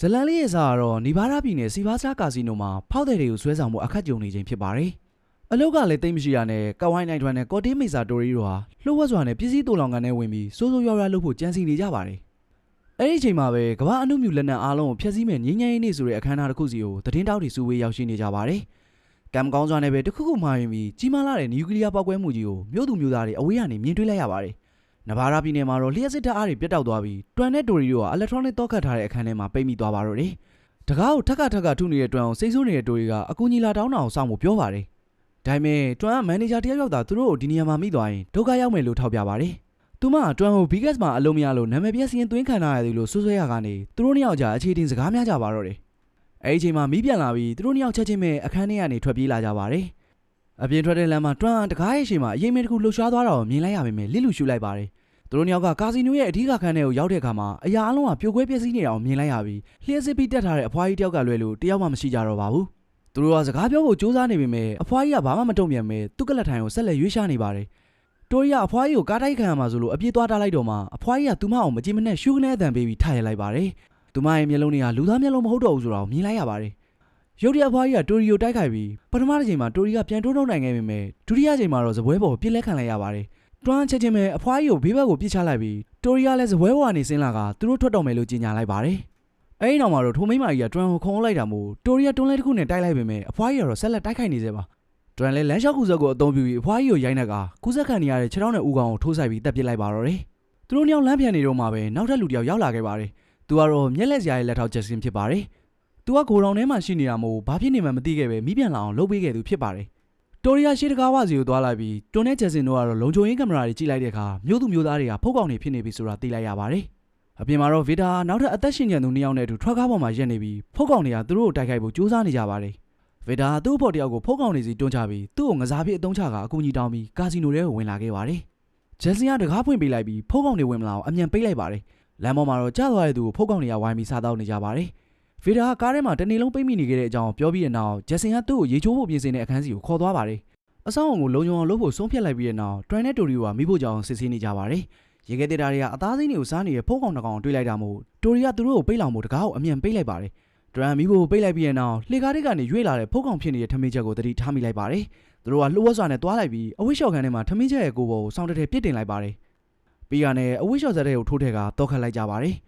ဇလန်လေးရဲ့စားကတော့နီဗားဒါပြည်နယ်စီဗားစာကာစီနိုမှာဖောက်တဲ့တွေကိုဆွဲဆောင်မှုအခက်ကြုံနေခြင်းဖြစ်ပါတယ်။အလုတ်ကလည်းတိတ်မရှိရနဲ့ကဝိုင်းနိုင်ထွန်းနဲ့ကော်တီးမိတ်စာတိုရီတို့ဟာလှုပ်ဝက်စွာနဲ့ပစ္စည်းတူလောင်ကန်နဲ့ဝင်ပြီးစိုးစိုးရွားရွားလုပ်ဖို့ကြံစီနေကြပါတယ်။အဲ့ဒီအချိန်မှာပဲကမ္ဘာအနုမြူလက်နက်အားလုံးကိုဖျက်ဆီးမဲ့ငြိမ်းချမ်းရေးနေ့ဆိုတဲ့အခမ်းအနားတစ်ခုစီကိုသတင်းတောက်တွေစုဝေးရောက်ရှိနေကြပါတယ်။ကံမကောင်းစွာနဲ့ပဲတစ်ခုခုမှားရင်ပြီးကြီးမားလာတဲ့နျူကလ িয়ার ပောက်ကွဲမှုကြီးကိုမြို့သူမြို့သားတွေအဝေးကနေမြင်တွေ့လိုက်ရပါတယ်။ နဗားရာပြည်နယ်မှာတော့လျှက်စစ်တပ်အားတွေပြတ်တောက်သွားပြီးတွန်နဲ့တိုရီတို့ဟာ electronic တော့ခတ်ထားတဲ့အခန်းထဲမှာပိတ်မိသွားပါတော့တယ်။တကားကိုထက်ကထက်ကထုနေတဲ့တွန်အောင်စိတ်ဆိုးနေတဲ့တိုရီကအကူကြီးလာတောင်းတာအောင်စောင့်ဖို့ပြောပါတယ်။ဒါပေမဲ့တွန်ကမန်နေဂျာတယောက်ယောက်သာသူတို့ကိုဒီနေရာမှာမိသွားရင်ဒုက္ခရောက်မယ်လို့ထောက်ပြပါတယ်။သူမကတွန်ကို Biggest မှာအလုံးမရလို့နာမည်ပြည့်စရင်သွင်းခံထားရတယ်လို့ဆွဆွဲရကနေသူတို့နှစ်ယောက်ကြာအခြေတင်စကားများကြပါတော့တယ်။အဲဒီအချိန်မှာမီးပြန်လာပြီးသူတို့နှစ်ယောက်ချက်ချင်းပဲအခန်းထဲကနေထွက်ပြေးလာကြပါတယ်။အပြင်ထွက်တဲ့လမ်းမှာတွန်တကားရဲ့ရှေ့မှာအရင်မဲတစ်ခုလှုပ်ရှားသွားတာကိုမြင်လိုက်ရပေမဲ့လစ်လူရှုလိုက်ပါတယ်။ သူတို့နှစ်ယောက်ကကာစီနိုရဲ့အထီးကခန်းထဲကိုရောက်တဲ့အခါမှာအရာအလုံးကပြိုကွဲပျက်စီးနေတာကိုမြင်လိုက်ရပြီးလျှက်စစ်ပြီးတက်ထားတဲ့အဖွားကြီးတယောက်ကလွဲလို့တယောက်မှမရှိကြတော့ပါဘူး။သူတို့ကစကားပြောဖို့စူးစမ်းနေပေမဲ့အဖွားကြီးကဘာမှမတုံ့ပြန်ပဲသူ့ကလတ်ထိုင်ကိုဆက်လက်ရွေးရှားနေပါတယ်။တိုရီကအဖွားကြီးကိုကားတိုက်ခံရမှာဆိုလို့အပြေးသွားတားလိုက်တော့မှအဖွားကြီးကသူမအောင်မကြည့်မနဲ့ရှူးကနေအတန်ပေးပြီးထားရလိုက်ပါတယ်။သူမရဲ့မျက်လုံးတွေကလူသားမျက်လုံးမဟုတ်တော့ဘူးဆိုတာကိုမြင်လိုက်ရပါတယ်။ရုတ်တရက်အဖွားကြီးကတိုရီကိုတိုက်ခိုက်ပြီးပထမတစ်ချိန်မှာတိုရီကပြန်တိုးထုတ်နိုင်ခဲ့ပေမဲ့ဒုတိယချိန်မှာတော့ဇပွဲပေါ်ကိုပြစ်လက်ခံလိုက်ရပါတယ်။ တွန်းချက်ချင်းပဲအဖွားကြီးကိုဘေးဘက်ကိုပြစ်ချလိုက်ပြီးတိုရီကလည်းဇပွဲပေါ်ကနေဆင်းလာကသူတို့ထွက်တော့မယ်လို့ကြေညာလိုက်ပါတယ်။အဲဒီနောက်မှာတော့ထိုမိန်းမကြီးကတွန်းကိုခုံလိုက်တာမို့တိုရီကတွန်းလဲတစ်ခုနဲ့တိုက်လိုက်ပေမဲ့အဖွားကြီးကတော့ဆက်လက်တိုက်ခိုက်နေသေးပါ။တွန်းလဲလမ်းလျှောက်ကူဇက်ကိုအသုံးပြုပြီးအဖွားကြီးကိုရိုက်နှက်ကကူဇက်ခံနေရတဲ့ခြေထောက်နဲ့ဦးခေါင်းကိုထိုးဆိုင်ပြီးတက်ပစ်လိုက်ပါတော့တယ်။သူတို့နှစ်ယောက်လမ်းပြန်နေတော့မှပဲနောက်ထပ်လူတစ်ယောက်ရောက်လာခဲ့ပါတယ်။သူကတော့မျက်လက်စရာရဲ့လက်ထောက်ဂျက်စင်ဖြစ်ပါတယ်။သူကဂိုဒေါင်ထဲမှာရှိနေတာမို့ဘာဖြစ်နေမှန်းမသိခဲ့ပဲမိပြန်လာအောင်လုပ်ပေးခဲ့သူဖြစ်ပါတယ်။ တိုရီယာရှေးတကားဝစီကိုသွားလိုက်ပြီးတွန်နဲ့ဂျက်စင်တို့ကတော့လုံခြုံရေးကင်မရာတွေကြည့်လိုက်တဲ့အခါမြို့သူမြို့သားတွေကဖုတ်ကောင်တွေဖြစ်နေပြီဆိုတာသိလိုက်ရပါတယ်။အပြင်မှာတော့ဗီတာနောက်ထပ်အသက်ရှင်ကျန်သူနှစ်ယောက်နဲ့အတူထွက်ကားပေါ်မှာရက်နေပြီးဖုတ်ကောင်တွေကသူတို့ကိုတိုက်ခိုက်ဖို့ကြိုးစားနေကြပါတယ်။ဗီတာသူ့အဖို့တယောက်ကိုဖုတ်ကောင်တွေစီတွန်းချပြီးသူ့ကိုငစားပြစ်အသုံးချကအကူကြီးတောင်းပြီးကာစီနိုထဲကိုဝင်လာခဲ့ပါတယ်။ဂျက်စင်ကတကားဖွင့်ပေးလိုက်ပြီးဖုတ်ကောင်တွေဝင်မလာအောင်အမြန်ပိတ်လိုက်ပါတယ်။လမ်းပေါ်မှာတော့ကြားသွားတဲ့သူကိုဖုတ်ကောင်တွေကဝိုင်းပြီးစားတောက်နေကြပါတယ်။ ဗေဒါကကားထဲမှာတနေ့လုံးပိတ်မိနေခဲ့တဲ့အကြောင်းပြောပြီးတဲ့နောက်ဂျက်ဆင်ကသူ့ကိုရေချိုးဖို့ပြင်ဆင်တဲ့အခန်းစီကိုခေါ်သွားပါတယ်။အဆောင်အုံကိုလုံခြုံအောင်လုပ်ဖို့ဆုံးဖြတ်လိုက်ပြီးတဲ့နောက်တွန်နဲ့တိုရီကမိဖို့ကြောင်စစ်ဆေးနေကြပါတယ်။ရေခဲတက်တာတွေကအသားစိမ်းတွေကိုစားနေတဲ့ဖုတ်ကောင်တစ်ကောင်တွေ့လိုက်တာမို့တိုရီကသူတို့ကိုပိတ်လောင်ဖို့တကားကိုအမြန်ပိတ်လိုက်ပါတယ်။တွန်မိဖို့ပိတ်လိုက်ပြီးတဲ့နောက်လှေကားတွေကနေရွေ့လာတဲ့ဖုတ်ကောင်ဖြစ်နေတဲ့ထမင်းချက်ကိုတတိထားမိလိုက်ပါတယ်။သူတို့ကလှုပ်ဝက်စွာနဲ့တွားလိုက်ပြီးအဝိရှော့ခန်းထဲမှာထမင်းချက်ရဲ့ကိုယ်ပေါ်ကိုစောင်းတက်တဲ့ပြစ်တင်လိုက်ပါတယ်။ပြီးရနဲ့အဝိရှော့ဇက်တဲ့ကိုထိုးထည့်ကတောက်ခတ်လိုက်ကြပါတယ်။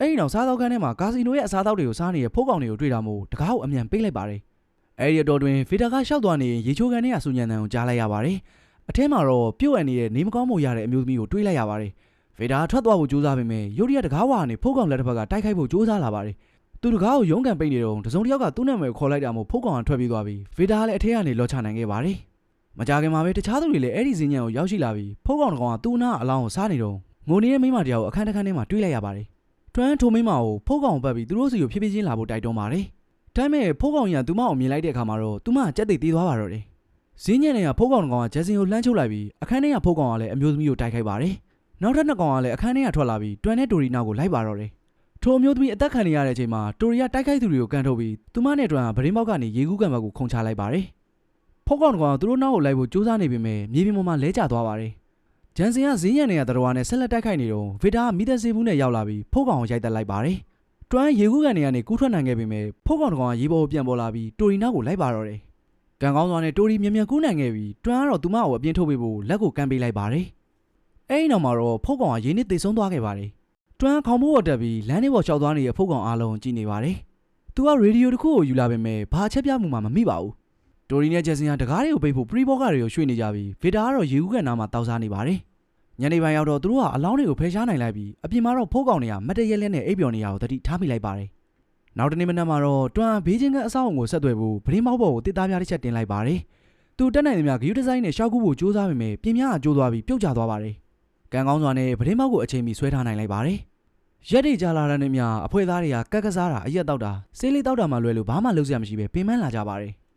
အဲ့ဒီနောက်စားသောက်ခန်းထဲမှာကာစီနိုရဲ့အစားအသောက်တွေကိုစားနေတဲ့ဖုတ်ကောင်တွေကိုတွေ့တာမို့တကားကိုအမြန်ပိတ်လိုက်ပါတယ်။အဲ့ဒီအတော်တွင်ဗီတာကရှောက်သွားနေရင်ရေချိုးကန်ထဲကဆူညံတန်ကိုကြားလိုက်ရပါတယ်။အထဲမှာတော့ပြုတ်အပ်နေတဲ့နေမကောင်းမှုရတဲ့အမျိုးသမီးကိုတွေးလိုက်ရပါတယ်။ဗီတာထွက်သွားဖို့ကြိုးစားပေမဲ့ရုတ်တရက်တကားဝါကနေဖုတ်ကောင်လက်တစ်ဖက်ကတိုက်ခိုက်ဖို့ကြိုးစားလာပါတယ်။သူတကားကိုရုန်းကန်ပိတ်နေတော့တစုံတစ်ယောက်ကသူ့နာမည်ကိုခေါ်လိုက်တာမို့ဖုတ်ကောင်ကထွက်ပြေးသွားပြီးဗီတာကလည်းအထဲကနေလော့ချနိုင်ခဲ့ပါတယ်။မကြခင်မှာပဲတခြားသူတွေလည်းအဲ့ဒီဇင်းညံကိုရောက်ရှိလာပြီးဖုတ်ကောင်တစ်ကောင်ကသူ့နာအလောင်းကိုစားနေတော့ငိုနေတဲ့မိန်းမတစ်ယောက်ကိုအခန်းတစ်ခန်းထဲမှာတွေးလိုက်ရပါတယ်။ တွန်းထိုမိန်းမကိုဖုတ်ကောင်ကိုပတ်ပြီးသူတို့စီကိုဖြည်းဖြည်းချင်းလာဖို့တိုက်တွန်းပါတယ်။ဒါပေမဲ့ဖုတ်ကောင်ကြီးကသူမအောင်မြင်လိုက်တဲ့အခါမှာတော့သူမကကြက်သိသေးသွားပါတော့တယ်။ဈင်းညံတွေကဖုတ်ကောင်တစ်ကောင်ကဂျက်စင်ကိုလှမ်းချုပ်လိုက်ပြီးအခန်းထဲကဖုတ်ကောင်ကလည်းအမျိုးသမီးကိုတိုက်ခိုက်ပါတယ်။နောက်ထပ်နှစ်ကောင်ကလည်းအခန်းထဲကထွက်လာပြီးတွန်းနဲ့တိုရီနောက်ကိုလိုက်ပါတော့တယ်။ထိုအမျိုးသမီးအသက်ခံနေရတဲ့အချိန်မှာတိုရီကတိုက်ခိုက်သူတွေကိုကန်ထုတ်ပြီးသူမနဲ့တွန်းကဗရင်ပေါက်ကနေရေကူးကန်ဘက်ကိုခုန်ချလိုက်ပါတယ်။ဖုတ်ကောင်တစ်ကောင်ကသူတို့နောက်ကိုလိုက်ဖို့ကြိုးစားနေပေမဲ့မြေပြင်ပေါ်မှာလဲကျသွားပါတယ်။ ဂျန်စင်ကဈင်းညံတွေကတတော်နဲ့ဆက်လက်တိုက်ခိုက်နေတော့ဗီတာကမိသက်စေဘူးနဲ့ရောက်လာပြီးဖုတ်ကောင်ကိုရိုက်တက်လိုက်ပါတယ်။တွန်းရေကူးကန်တွေကနေကူးထွက်နိုင်ခဲ့ပေမဲ့ဖုတ်ကောင်တစ်ကောင်ကရေပေါ်ကိုပြန်ပေါ်လာပြီးတိုရီနောက်ကိုလိုက်ပါတော့တယ်။ကံကောင်းစွာနဲ့တိုရီမြန်မြန်ကူးနိုင်ခဲ့ပြီးတွန်းကတော့သူမကိုအပြင်းထုတ်ပေးဖို့လက်ကိုကန်ပေးလိုက်ပါတယ်။အဲဒီနောက်မှာတော့ဖုတ်ကောင်ကရေနစ်သေဆုံးသွားခဲ့ပါတယ်။တွန်းခေါင်းမိုးပေါ်တက်ပြီးလမ်းထဲပေါ်ရှောက်သွားနေတဲ့ဖုတ်ကောင်အားလုံးကြည့်နေပါတယ်။သူကရေဒီယိုတစ်ခုကိုယူလာပေမဲ့ဘာချက်ပြမှုမှမမိပါဘူး။ တိုရီနဲ့ဂျက်စင်ကတကားတွေကိုပိတ်ဖို့ပရီဘော့ကတွေကိုရွှေ့နေကြပြီးဗီတာကတော့ရေကူးကန်နားမှာတောက်စားနေပါတယ်။ညနေပိုင်းရောက်တော့သူတို့ကအလောင်းတွေကိုဖယ်ရှားနိုင်လိုက်ပြီးအပြင်မှာတော့ဖိုးကောင်တွေကမတ်တရက်လက်နဲ့အိပ်ပျော်နေရကိုတတိထားမိလိုက်ပါတယ်။နောက်တနေ့မနက်မှာတော့တွန်ဘေးချင်းကအဆောက်အုံကိုဆက်သွယ်ဖို့ဗရင်မောက်ဘော်ကိုတစ်သားပြားတစ်ချက်တင်လိုက်ပါတယ်။သူတက်နိုင်သမျှဂယူဒီဇိုင်းနဲ့ရှောက်ကူးဖို့ကြိုးစားပေမဲ့ပြင်များကကြိုးသွားပြီးပြုတ်ကျသွားပါတယ်။ကံကောင်းစွာနဲ့ဗရင်မောက်ကိုအချိန်မီဆွဲထားနိုင်လိုက်ပါတယ်။ရက်တွေကြာလာတဲ့နေ့မြအဖွဲ့သားတွေကကက်ကစားတာအရက်တောက်တာဆေးလေးတောက်တာမှလွယ်လို့ဘာမှလုပ်စရာမရှိပဲပင်ပန်းလာကြပါတယ်။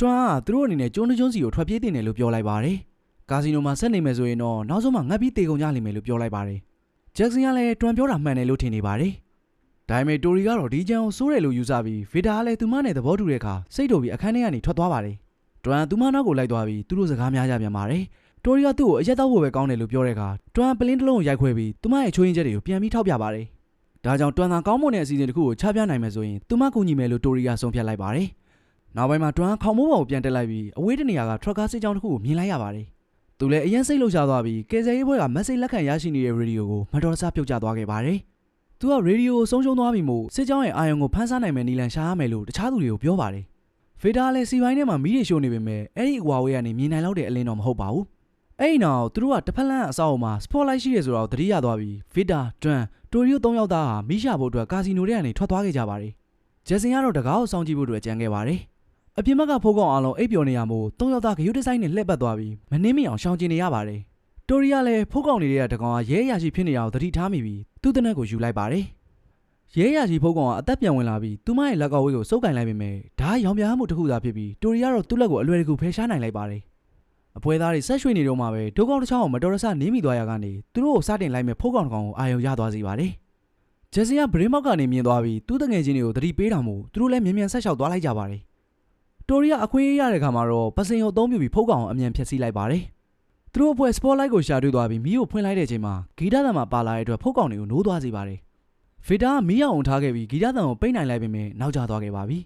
တွန်ကသူတို့အနေနဲ့ကျွန်းကျွန်းစီကိုထွက်ပြေးတင်တယ်လို့ပြောလိုက်ပါတယ်။ကာစီနိုမှာဆက်နေမယ်ဆိုရင်တော့နောက်ဆုံးမှငတ်ပြီးတေကုန်ကြလိမ့်မယ်လို့ပြောလိုက်ပါတယ်။ဂျက်ဆင်ကလည်းတွန်ပြောတာမှန်တယ်လို့ထင်နေပါတယ်။ဒါပေမဲ့တိုရီကတော့ဒီချန်ကိုစိုးတယ်လို့ယူဆပြီးဗေဒါကလည်းသူမနဲ့သဘောတူတဲ့အခါစိတ်တော်ပြီးအခန်းထဲကနေထွက်သွားပါတယ်။တွန်သူမနောက်ကိုလိုက်သွားပြီးသူတို့စကားများကြပြန်ပါတယ်။တိုရီကသူ့ကိုအရက်တော့ဖို့ပဲကောင်းတယ်လို့ပြောတဲ့အခါတွန်ပလင်းတစ်လုံးကိုရိုက်ခွဲပြီးသူမရဲ့ချိုးရင်းချက်တွေကိုပြန်ပြီးထောက်ပြပါတယ်။ဒါကြောင့်တွန်သာကောင်းမွန်တဲ့အစီအစဉ်တစ်ခုကိုချပြနိုင်မယ်ဆိုရင်သူမကူညီမယ်လို့တိုရီကဆုံးဖြတ်လိုက်ပါတယ်။ နောက်ပိုင်းမှာတွန်ခေါင်းမိုးပေါ်ကိုပြန်တက်လိုက်ပြီးအဝေးတနေရာကထရက်ကားစစ်ကြောင်းတစ်ခုကိုမြင်လိုက်ရပါတယ်။သူလည်းအရင်စိတ်လှုပ်ရှားသွားပြီးကယ်ဆယ်ရေးဘွဲကမက်ဆေ့လက်ခံရရှိနေတဲ့ရေဒီယိုကိုမတော်တဆပြုတ်ကျသွားခဲ့ပါတယ်။သူကရေဒီယိုကိုဆုံးရှုံးသွားပြီမို့စစ်ကြောင်းရဲ့အာရုံကိုဖန်ဆားနိုင်မယ်နီလန်ရှာရမယ်လို့တခြားသူတွေကိုပြောပါတယ်။ဖေတာလည်းစီပိုင်းထဲမှာမီးတွေရှို့နေပေမဲ့အဲ့ဒီအဝါဝေးကနေမြင်နိုင်လောက်တဲ့အလင်းတော့မဟုတ်ပါဘူး။အဲ့ဒီနောက်သူတို့ကတစ်ဖက်လမ်းအဆောက်အအုံမှာ spotlight ရှိရဲဆိုတော့သတိရသွားပြီးဗီတာဒွန်တိုရီယို၃ယောက်သားဟာမိရှာဖို့အတွက်ကာစီနိုထဲကနေထွက်သွားခဲ့ကြပါတယ်။ဂျက်ဆင်ကတော့တကားကိုစောင့်ကြည့်ဖို့အတွက်ကြံခဲ့ပါတယ်။ အပြင်ဘက်ကဖိုးကောင်အားလုံးအိပ်ပျော်နေရမို့၃ယောက်သားဂယုဒီဇိုင်းနဲ့လှည့်ပတ်သွားပြီးမနှင်းမီအောင်ရှောင်ကျင်နေရပါတယ်။တိုရီကလည်းဖိုးကောင်နေတဲ့တကောင်ကရဲရရှိဖြစ်နေအောင်သတိထားမိပြီးသူ့တနက်ကိုယူလိုက်ပါတယ်။ရဲရရှိဖိုးကောင်ကအသက်ပြန်ဝင်လာပြီးသူမရဲ့လက်ကောက်ဝေးကိုစုပ်ကင်လိုက်ပေမဲ့ဒါရောင်ပြန်မှုတစ်ခုသာဖြစ်ပြီးတိုရီကတော့သူ့လက်ကိုအလွယ်တကူဖယ်ရှားနိုင်လိုက်ပါတယ်။အပွဲသားတွေဆက်ရွှေနေတော့မှပဲဒုကောင်တစ်ချောင်းကိုမတော်တဆနင်းမိသွားရကနေသူတို့ကိုစတင်လိုက်မဲ့ဖိုးကောင်တစ်ကောင်ကိုအာရုံရသွားစေပါတယ်။ဂျက်စင်ကဗရင်းမောက်ကနေမြင်သွားပြီးသူ့တငယ်ချင်းတွေကိုသတိပေးတာမို့သူတို့လည်းမြန်မြန်ဆက်လျှောက်သွားလိုက်ကြပါတယ်။ တိုရီကအခွင့်အရေးရတဲ့ခါမှာတော့ပစင်ကိုအသုံးပြုပြီးဖိုးကောင်ကိုအမြန်ဖျက်ဆီးလိုက်ပါတယ်။သူတို့အဖွဲ့စပေါ့လိုက်ကိုရှာတွေ့သွားပြီးမီးကိုဖွင့်လိုက်တဲ့အချိန်မှာဂီတသံမှာပါလာတဲ့အတွက်ဖိုးကောင်တွေကိုနိုးသွားစေပါတယ်။ဖေတာကမီးအောင်ထားခဲ့ပြီးဂီတသံကိုပိတ်နိုင်လိုက်ပေမဲ့နောက်ကျသွားခဲ့ပါပြီ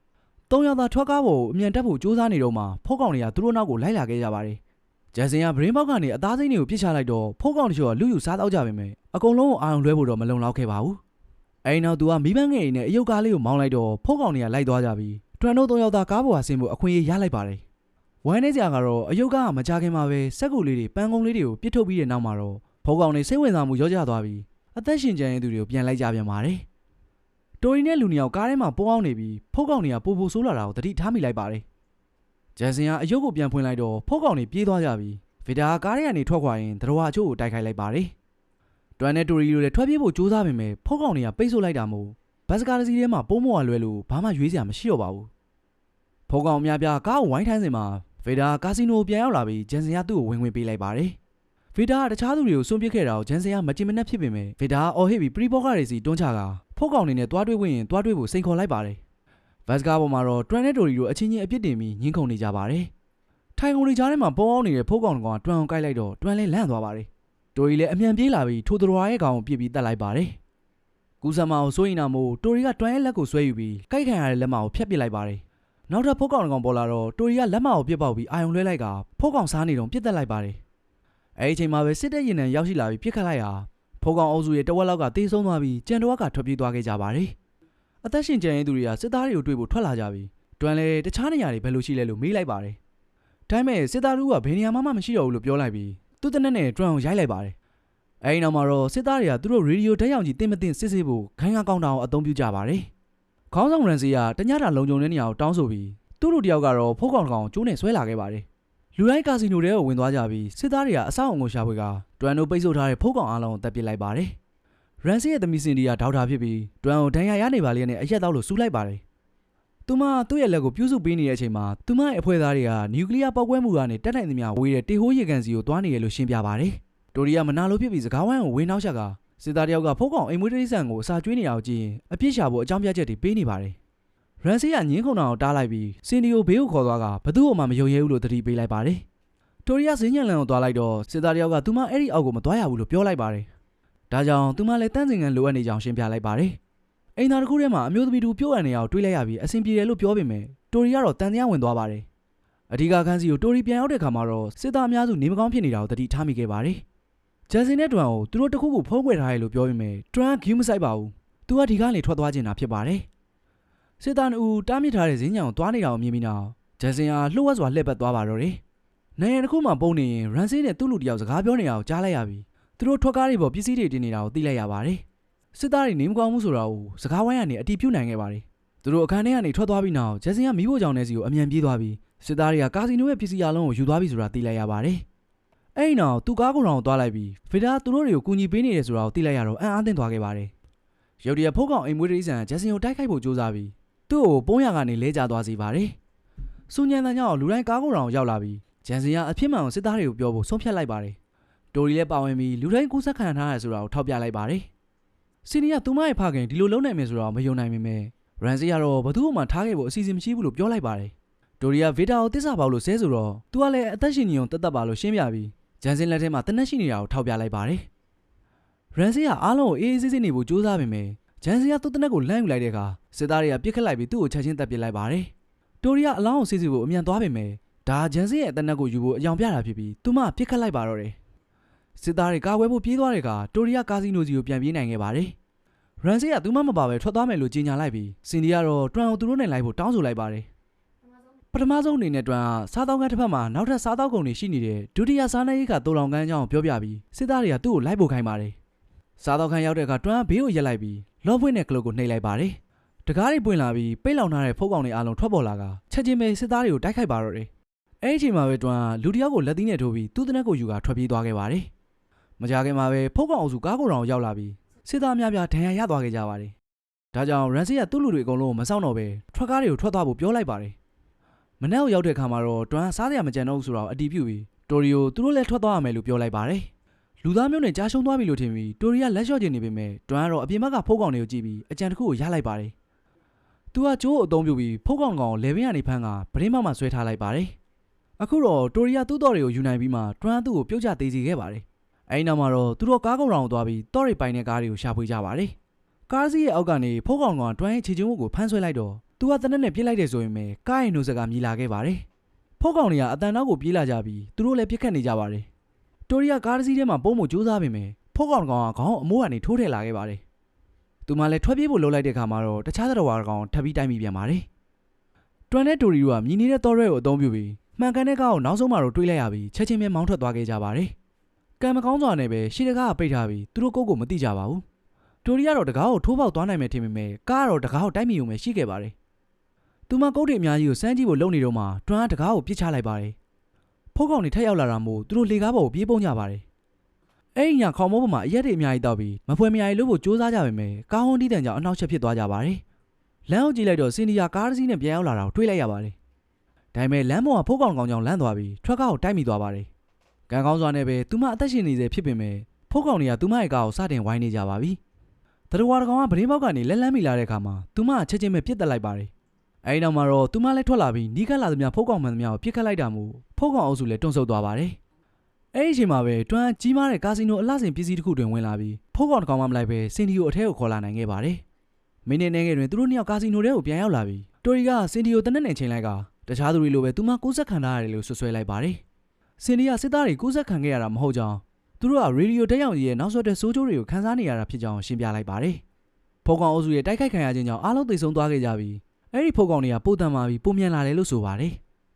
။သုံးယောက်သားထွက်ကားပေါ်ကိုအမြန်တက်ဖို့ကြိုးစားနေတော့မှဖိုးကောင်တွေကသူတို့နောက်ကိုလိုက်လာခဲ့ကြပါတယ်။ဂျက်စင်ကဗရင်းဘောက်ကနေအသားစိမ်းတွေကိုပြစ်ချလိုက်တော့ဖိုးကောင်တချို့ကလူယူစားတော့ကြပေမဲ့အကုန်လုံးကိုအာရုံလွှဲဖို့တော့မလုံလောက်ခဲ့ပါဘူး။အဲဒီနောက်သူကမီးပန်းငယ်တွေနဲ့အယုတ်ကားလေးကိုမောင်းလိုက်တော့ဖိုးကောင်တွေကလိုက်သွားကြပြီး တွန်တို့သုံးယောက်သားကားပေါ်ကဆင်းဖို့အခွင့်အရေးရလိုက်ပါတယ်။ဝမ်းနေစရာကတော့အယုတ်ကားကမကြခင်မှာပဲစက်ကူလေးတွေပန်းကုန်းလေးတွေကိုပြစ်ထုတ်ပြီးတဲ့နောက်မှာတော့ဖိုးကောင်တွေစိတ်ဝင်စားမှုရောကျသွားပြီးအသက်ရှင်ကျန်တဲ့သူတွေကိုပြန်လိုက်ကြပြန်ပါတယ်။တိုရီနဲ့လူနှစ်ယောက်ကားထဲမှာပုံအောင်နေပြီးဖိုးကောင်တွေကပိုပိုဆိုးလာတာကိုသတိထားမိလိုက်ပါတယ်။ဂျန်စင်ကအယုတ်ကိုပြန်ဖွင့်လိုက်တော့ဖိုးကောင်တွေပြေးသွားကြပြီးဗီတာကကားထဲကနေထွက်ခွာရင်သတော်ဝါအချို့ကိုတိုက်ခိုက်လိုက်ပါတယ်။တွန်နဲ့တိုရီတို့လည်းထွက်ပြေးဖို့ကြိုးစားပေမဲ့ဖိုးကောင်တွေကပိတ်ဆို့လိုက်တာမို့ ဘတ်စကားတစ်စီးထဲမှာပုံမော်လွဲလို့ဘာမှရွေးစရာမရှိတော့ပါဘူး။ဖိုးကောင်အများပြားကားကိုဝိုင်းထိုင်းစင်မှာဗီတာကာစီနိုပြန်ရောက်လာပြီးဂျန်စင်ကသူ့ကိုဝင်ဝင်ပေးလိုက်ပါတယ်။ဗီတာကတခြားသူတွေကိုစွန့်ပစ်ခဲ့တာကိုဂျန်စင်ကမကြင်မနှက်ဖြစ်ပေမဲ့ဗီတာကအော်ဟစ်ပြီးပရီဘော့ကတွေစီတွန်းချကဖိုးကောင်တွေနဲ့တွားတွေ့ဝင်ရင်တွားတွေ့ဖို့စိန်ခေါ်လိုက်ပါတယ်။ဘတ်စကားပေါ်မှာတော့တွန်နဲ့တိုရီတို့အချင်းချင်းအပြစ်တင်ပြီးညှင်းခုန်နေကြပါတယ်။ထိုင်ကုန်တွေကြားထဲမှာပုံအောင်နေတဲ့ဖိုးကောင်ကောင်ကတွန်အောင်ကိုက်လိုက်တော့တွန်လဲလန့်သွားပါတယ်။တိုရီလည်းအမြန်ပြေးလာပြီးထိုးတော်ရဲ့ကောင်ကိုပြစ်ပြီးတတ်လိုက်ပါတယ်။ ကူဆာမာကိုစိုးရင်နာမို့တိုရီကတွန်ရဲ့လက်ကိုဆွဲယူပြီးကိုက်ခံရတဲ့လက်မကိုဖျက်ပစ်လိုက်ပါတယ်။နောက်ထပ်ဖိုးကောင်ကောင်ပေါ်လာတော့တိုရီကလက်မကိုပြစ်ပေါက်ပြီးအာယုံလွှဲလိုက်ကဖိုးကောင်စားနေတော့ပြစ်တက်လိုက်ပါတယ်။အဲဒီအချိန်မှာပဲစစ်တပ်ရင်နံရောက်ရှိလာပြီးပြစ်ခတ်လိုက်ရာဖိုးကောင်အုပ်စုရဲ့တဝက်လောက်ကတေးဆုံးသွားပြီးကြံတော်ကထွက်ပြေးသွားခဲ့ကြပါတယ်။အသက်ရှင်ကျန်ရင်းသူတွေကစစ်သားတွေကိုတွေ့ဖို့ထွက်လာကြပြီးတွန်လဲတခြားနေရာတွေဘယ်လိုရှိလဲလို့မေးလိုက်ပါတယ်။ဒါပေမဲ့စစ်သားတို့ကဘယ်နေရာမှမရှိတော့ဘူးလို့ပြောလိုက်ပြီးသူ့တနက်နဲ့တွန်ကိုရိုက်လိုက်ပါတယ်။ အဲဒီနောက်မှာတော့စစ်သားတွေကသူတို့ရေဒီယိုဓာတ်ရောင်ကြီးတင်မတင်စစ်ဆေးဖို့ခိုင်းကားကောင်းတောင်အသုံးပြုကြပါတယ်။ခေါင်းဆောင်ရန်စီကတညတာလုံခြုံတဲ့နေရာကိုတောင်းဆိုပြီးသူတို့တယောက်ကတော့ဖိုးကောင်ကောင်ကျိုးနဲ့ဆွဲလာခဲ့ပါတယ်။လူတိုင်းကာစီနိုထဲကိုဝင်သွားကြပြီးစစ်သားတွေကအဆောက်အုံကိုရှာဖွေကတွန်တို့ပိတ်ဆို့ထားတဲ့ဖိုးကောင်အားလုံးကိုတပ်ပစ်လိုက်ပါတယ်။ရန်စီရဲ့သမီးစင်ဒီကဒေါက်တာဖြစ်ပြီးတွန်ကိုဒဏ်ရာရနေပါလေနဲ့အရက်တော့လို့စူးလိုက်ပါတယ်။သူမသူ့ရဲ့လက်ကိုပြုစုပေးနေတဲ့အချိန်မှာသူမရဲ့အဖွဲ့သားတွေကနျူကလ িয়ার ပောက်ကွဲမှုကနေတက်နိုင်သမျှဝေးတဲ့တေဟိုးရေကန်စီကိုတွားနေရလို့ရှင်းပြပါတယ်။ တိုရီကမနာလို့ဖြစ်ပြီးစကားဝိုင်းကိုဝင်းနောက်ချက်ကစစ်သားတယောက်ကဖိုးကောင်အိမ်မွေးတိရစ္ဆာန်ကိုအစာကျွေးနေတာကိုကြည့်ရင်အပြစ်ရှာဖို့အကြောင်းပြချက်တွေပေးနေပါတယ်။ရန်စီကညင်းခုန်တာကိုတားလိုက်ပြီးစင်ဒီကိုဘေးကိုခေါ်သွားကဘသူ့မှမယုံရဲဘူးလို့သတိပေးလိုက်ပါတယ်။တိုရီကဈဉ္ညံလန်ကိုသွားလိုက်တော့စစ်သားတယောက်ကသူမအဲ့ဒီအောက်ကိုမသွားရဘူးလို့ပြောလိုက်ပါတယ်။ဒါကြောင့်သူမလည်းတန်းစင်ကန်လိုအပ်နေကြောင်းရှင်းပြလိုက်ပါတယ်။အိမ်သားတစ်ခုထဲမှာအမျိုးသမီးတူပြုတ်ရနေအောင်တွေးလိုက်ရပြီးအဆင်ပြေတယ်လို့ပြောပေမဲ့တိုရီကတော့တန်တရားဝင်သွားပါတယ်။အဓိကခန်းစီကိုတိုရီပြန်ရောက်တဲ့ခါမှာတော့စစ်သားအများစုနေမကောင်းဖြစ်နေတာကိုသတိထားမိခဲ့ပါတယ်။ ဂျန်စင်နဲ့တွန်ကိုသူတို့တစ်ခုခုဖုံးကွယ်ထားရလို့ပြောပေမဲ့တွန်ကဂူးမဆိုင်ပါဘူး။သူကဒီကနေထွက်သွားနေတာဖြစ်ပါတယ်။စစ်သားအူတားမြစ်ထားတဲ့ဈဉ္ညာကိုသွားနေတာကိုမြင်ပြီးနောက်ဂျန်စင်ကလှုပ်ဝက်စွာလှည့်ပတ်သွားပါတော့တယ်။နိုင်ရန်တစ်ခုမှပုံနေရင်ရန်စီနဲ့သူ့လူတယောက်စကားပြောနေတာကိုကြားလိုက်ရပြီးသူတို့ထွက်ကားတွေပေါ်ပစ္စည်းတွေတင်နေတာကိုသိလိုက်ရပါတယ်။စစ်သားတွေနေမကောင်းမှုဆိုတာကိုစကားဝိုင်းကနေအတီးပြုတ်နိုင်ခဲ့ပါတယ်။သူတို့အခန်းထဲကနေထွက်သွားပြီးနောက်ဂျက်စင်ကမိဖို့ကြောင့်တဲ့စီကိုအမြန်ပြေးသွားပြီးစစ်သားတွေကကာစီနိုရဲ့ပစ္စည်းအလုံးကိုယူသွားပြီဆိုတာသိလိုက်ရပါတယ်။ အဲ့ဒီနောက်သူကားကိုယ်တော်ကိုသွားလိုက်ပြီးဖေဒါသူတို့တွေကိုကူညီပေးနေတယ်ဆိုတာကိုသိလိုက်ရတော့အံ့အားသင့်သွားခဲ့ပါတယ်။ရုတ်တရက်ဖိုးကောင်အိမ်မွေးတိဆန်ဂျက်စင်ကိုတိုက်ခိုက်ဖို့ကြိုးစားပြီးသူ့ကိုပုံးရကနေလဲကျသွားစေပါတယ်။စူညံတန်ကြောင့်လူတိုင်းကားကိုယ်တော်ကိုရောက်လာပြီးဂျန်စင်ကအဖြစ်မှန်ကိုစစ်သားတွေကိုပြောဖို့ဆုံးဖြတ်လိုက်ပါတယ်။တိုရီလည်းပါဝင်ပြီးလူတိုင်းကူးဆက်ခံထားရဆိုတာကိုထောက်ပြလိုက်ပါတယ်။စီနီကသူမရဲ့ဖခင်ဒီလိုလုပ်နိုင်မယ်ဆိုတာကိုမယုံနိုင်ပေမဲ့ရန်စီကတော့ဘသူ့မှထားခဲ့ဖို့အစီအစဉ်မရှိဘူးလို့ပြောလိုက်ပါတယ်။တိုရီကဗေတာကိုတစ္ဆာပေါက်လို့ဆဲဆိုတော့သူကလည်းအသက်ရှင်နေုံတတ်တတ်ပါလို့ရှင်းပြပြီး ဂျန်စင်လက်ထဲမှာတနက်ရှိနေတာကိုထောက်ပြလိုက်ပါတယ်။ရန်စီကအားလုံးကိုအေးအေးဆေးဆေးနေဖို့ကြိုးစားပေမဲ့ဂျန်စီကသူ့တနက်ကိုလှမ်းယူလိုက်တဲ့အခါစစ်သားတွေကပြစ်ခတ်လိုက်ပြီးသူ့ကိုချက်ချင်းတပ်ပစ်လိုက်ပါတယ်တိုရီကအလောင်းကိုစစ်စစ်ဖို့အမြန်သွားပေမဲ့ဒါဂျန်စီရဲ့တနက်ကိုယူဖို့အယောင်ပြတာဖြစ်ပြီးသူမှပြစ်ခတ်လိုက်ပါတော့တယ်စစ်သားတွေကာကွယ်ဖို့ပြေးသွားတဲ့အခါတိုရီကကာစီနိုစီကိုပြန်ပြေးနိုင်ခဲ့ပါတယ်ရန်စီကသူမှမပါပဲထွက်သွားမယ်လို့ကြေညာလိုက်ပြီးစင်ဒီကတော့တွန်ကိုသူတို့နဲ့လိုက်ဖို့တောင်းဆိုလိုက်ပါတယ် ပထမဆုံးအနေနဲ့တွန်းကစားတောင်းကန်းတစ်ဖက်မှာနောက်ထပ်စားတောက်ကုန်တွေရှိနေတဲ့ဒုတိယစားနေရေးကတိုလောင်ကန်းအကြောင်းကိုပြောပြပြီးစစ်သားတွေကသူ့ကိုလိုက်ဖို့ခိုင်းပါတယ်။စားတောက်ခန်းရောက်တဲ့အခါတွန်းကဘေးကိုရက်လိုက်ပြီးလော့ပွင့်နဲ့ကလုတ်ကိုနှိပ်လိုက်ပါတယ်။တကားတွေပွင့်လာပြီးပိတ်လောင်ထားတဲ့ဖုတ်ကောင်တွေအားလုံးထွက်ပေါ်လာကချက်ချင်းပဲစစ်သားတွေကိုတိုက်ခိုက်ပါတော့တယ်။အဲဒီအချိန်မှာပဲတွန်းကလူတစ်ယောက်ကိုလက်သီးနဲ့ထိုးပြီးသူ့တနက်ကိုယူကထွက်ပြေးသွားခဲ့ပါတယ်။မကြခင်မှာပဲဖုတ်ကောင်အုပ်စုကားကိုယ်တော်ရောက်လာပြီးစစ်သားများပြားဒဏ်ရာရသွားခဲ့ကြပါတယ်။ဒါကြောင့်ရန်စီကသူ့လူတွေအကုန်လုံးကိုမဆောင်တော့ပဲထွက်ကားတွေကိုထွက်သွားဖို့ပြောလိုက်ပါတယ်။ မနေ့ကရောက်တဲ့ခါမှာတော့တွန်းစားစရာမကြံတော့ဘူးဆိုတော့အတီးပြုတ်ပြီးတိုရီယိုသူတို့လည်းထွက်သွားရမယ်လို့ပြောလိုက်ပါတယ်။လူသားမျိုးနဲ့ကြားရှုံးသွားပြီလို့ထင်ပြီးတိုရီကလက်လျှော့ကျင်နေပေမဲ့တွန်းကတော့အပြင်ဘက်ကဖုတ်ကောင်တွေကိုကြည့်ပြီးအကြံတစ်ခုကိုရလိုက်ပါတယ်။သူကကျိုးကိုအုံပြုတ်ပြီးဖုတ်ကောင်ကောင်ကိုလေဘင်းကနေဖမ်းကပရင်းမမှာဆွဲထားလိုက်ပါတယ်။အခုတော့တိုရီကသူ့တော်တွေကိုယူနိုင်ပြီးမှတွန်းသူ့ကိုပြုတ်ကျသေးစီခဲ့ပါတယ်။အဲဒီနောက်မှာတော့သူတို့ကားကောင်တော်ကိုသွားပြီးတော်ရီပိုင်တဲ့ကားတွေကိုရှာဖွေကြပါတယ်။ကားစီးရဲ့အောက်ကနေဖုတ်ကောင်ကောင်ကတွန်းရဲ့ခြေကျုံးကိုဖမ်းဆွဲလိုက်တော့ သူကတနက်နဲ့ပြစ်လိုက်တယ်ဆိုရင်ပဲကားရဲ့နှုတ်ဆက်ကမြည်လာခဲ့ပါတယ်။ဖုတ်ကောင်တွေကအတန်နောက်ကိုပြေးလာကြပြီးသူတို့လည်းပြစ်ခတ်နေကြပါတယ်။တိုရီယာကားတစ်စီးထဲမှာပုံမှုစူးစမ်းပေမဲ့ဖုတ်ကောင်ကောင်ကခေါင်းအမိုးကနေထိုးထည့်လာခဲ့ပါတယ်။သူမှလည်းထွက်ပြေးဖို့လှုပ်လိုက်တဲ့ခါမှာတော့တခြားသတ္တဝါကောင်ထပ်ပြီးတိုင်းမိပြန်ပါတယ်။တွန်တဲ့တိုရီတို့ကမြည်နေတဲ့တော်ရဲကိုအသုံးပြုပြီးမှန်ကန်တဲ့ကားကိုနောက်ဆုံးမှတော့တွေးလိုက်ရပြီးချက်ချင်းပဲမောင်းထွက်သွားခဲ့ကြပါတယ်။ကံမကောင်းစွာနဲ့ပဲရှေ့တကားကပိတ်ထားပြီးသူတို့ကိုယ့်ကိုမသိကြပါဘူး။တိုရီကတော့တကားကိုထိုးပေါက်သွားနိုင်မယ်ထင်ပေမဲ့ကားကတော့တကားကိုတိုက်မိုံပဲရှိခဲ့ပါတယ်။ သူမကုတ်တွေအများကြီးကိုစမ်းကြည့်ဖို့လုပ်နေတော့မှတွန်းအားတကားကိုပြစ်ချလိုက်ပါတယ်။ဖုတ်ကောင်တွေထက်ရောက်လာတာမို့သူတို့လေကားပေါ်ကိုပြေးပုံကြပါတယ်။အဲ့ဒီညခေါင်းမိုးပေါ်မှာအရက်တွေအများကြီးတောက်ပြီးမဖွယ်မရည်လို့ဖို့စူးစမ်းကြပေမဲ့ကားဟွန်းတီးတန်ကြောင့်အနှောက်အယှက်ဖြစ်သွားကြပါတယ်။လမ်းကိုကြည့်လိုက်တော့စင်ဒီယာကားတစ်စီးနဲ့ပြန်ရောက်လာတာကိုတွေ့လိုက်ရပါတယ်။ဒါပေမဲ့လမ်းပေါ်ကဖုတ်ကောင်ကောင်ကြောင့်လမ်းသွားပြီးထရက်ကားကိုတိုက်မိသွားပါတယ်။ကံကောင်းစွာနဲ့ပဲသူမအသက်ရှင်နေစေဖြစ်ပေမဲ့ဖုတ်ကောင်တွေကသူမရဲ့ကားကိုစတင်ဝိုင်းနေကြပါပြီ။တရဝါတကောင်ကဗရင်းပေါက်ကနေလက်လန်းမိလာတဲ့အခါမှာသူမကချက်ချင်းပဲပြစ်တက်လိုက်ပါတယ်။ အဲဒီနောက်မှာတော့သူမလည်းထွက်လာပြီးနီးကပ်လာသမျှဖုတ်ကောင်မှန်သမျှကိုပြစ်ခတ်လိုက်တာမို့ဖုတ်ကောင်အုပ်စုလည်းတွန့်ဆုတ်သွားပါတယ်။အဲဒီအချိန်မှာပဲတွန်းကြီးမားတဲ့ကာစီနိုအလှဆင်ပစ္စည်းတစ်ခုတွင်ဝင်လာပြီးဖုတ်ကောင်တစ်ကောင်မှမလိုက်ပဲစင်ဒီကိုအထက်ကိုခေါ်လာနိုင်ခဲ့ပါတယ်။မိနစ်နဲ့ငယ်တွင်သူတို့နှစ်ယောက်ကာစီနိုထဲကိုပြန်ရောက်လာပြီးတိုရီကစင်ဒီကိုတနက်နဲ့ချိန်လိုက်ကတခြားသူတွေလိုပဲသူမကူးဆက်ခံထားရတယ်လို့ဆွဆွဲလိုက်ပါတယ်။စင်ဒီကစစ်သားတွေကူးဆက်ခံခဲ့ရတာမဟုတ်ကြောင်းသူတို့ကရေဒီယိုတက်ရောက်ကြီးရဲ့နောက်ဆက်တဲ့စိုးကျိုးတွေကိုခန်းစားနေရတာဖြစ်ကြောင်းရှင်းပြလိုက်ပါတယ်။ဖုတ်ကောင်အုပ်စုရဲ့တိုက်ခိုက်ခံရခြင်းကြောင့်အားလုံးသိဆုံးသွားခဲ့ကြပြီး အဲ့ဒီဖုတ်ကောင်တွေကပိုတန်မာပြီးပုံမြန်လာတယ်လို့ဆိုပါတယ်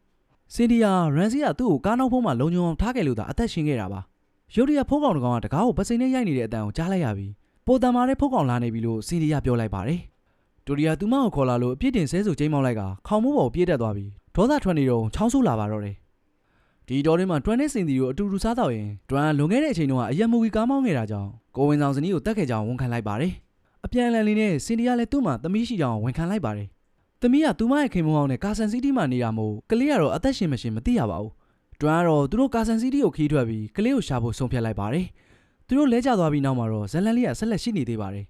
။စင်ဒီယာရန်စီကသူ့ကိုကားနောက်ဖုံးမှာလုံခြုံအောင်ထားခဲ့လို့သာအသက်ရှင်ခဲ့တာပါ။ရုတ်တရက်ဖုတ်ကောင်တစ်ကောင်ကတကားကိုပစိန်နဲ့ရိုက်နေတဲ့အတန်ကိုကြားလိုက်ရပြီးပိုတန်မာတဲ့ဖုတ်ကောင်လာနေပြီလို့စင်ဒီယာပြောလိုက်ပါတယ်။ဒိုရီယာသူမကိုခေါ်လာလို့အပြစ်တင်ဆဲဆိုချိန်မောင်းလိုက်ကခေါင်းမိုးပေါ်ကိုပြေးတက်သွားပြီးဒေါသထွက်နေတော့ချောင်းဆိုးလာပါတော့တယ်။ဒီတော်ထဲမှာတွန်းနဲ့စင်ဒီကိုအတူတူစားတော့ရင်တွန်းလွန်ခဲ့တဲ့အချိန်တုန်းကအရက်မူဝီကားမောင်းခဲ့တာကြောင့်ကိုဝင်ဆောင်စနီးကိုတက်ခဲ့ကြောင်းဝန်ခံလိုက်ပါတယ်။အပြန်အလှန်လေးနဲ့စင်ဒီယာလည်းသူ့မှာသမီးရှိကြောင်းဝန်ခံလိုက်ပါတယ်။ သမီးကသူမရဲ့ခင်မုန်းအောင်နဲ့ကာဆန်စီးတီးမှာနေတာမို့ကလေးကတော့အသက်ရှင်မရှင်မသိရပါဘူး။တွန်းကတော့သူတို့ကာဆန်စီးတီးကိုခီးထွက်ပြီးကလေးကိုရှာဖို့ဆုံးဖြတ်လိုက်ပါတယ်။သူတို့လဲကျသွားပြီးနောက်မှာတော့ဇလန်လေးကဆက်လက်ရှိနေသေးပါတယ်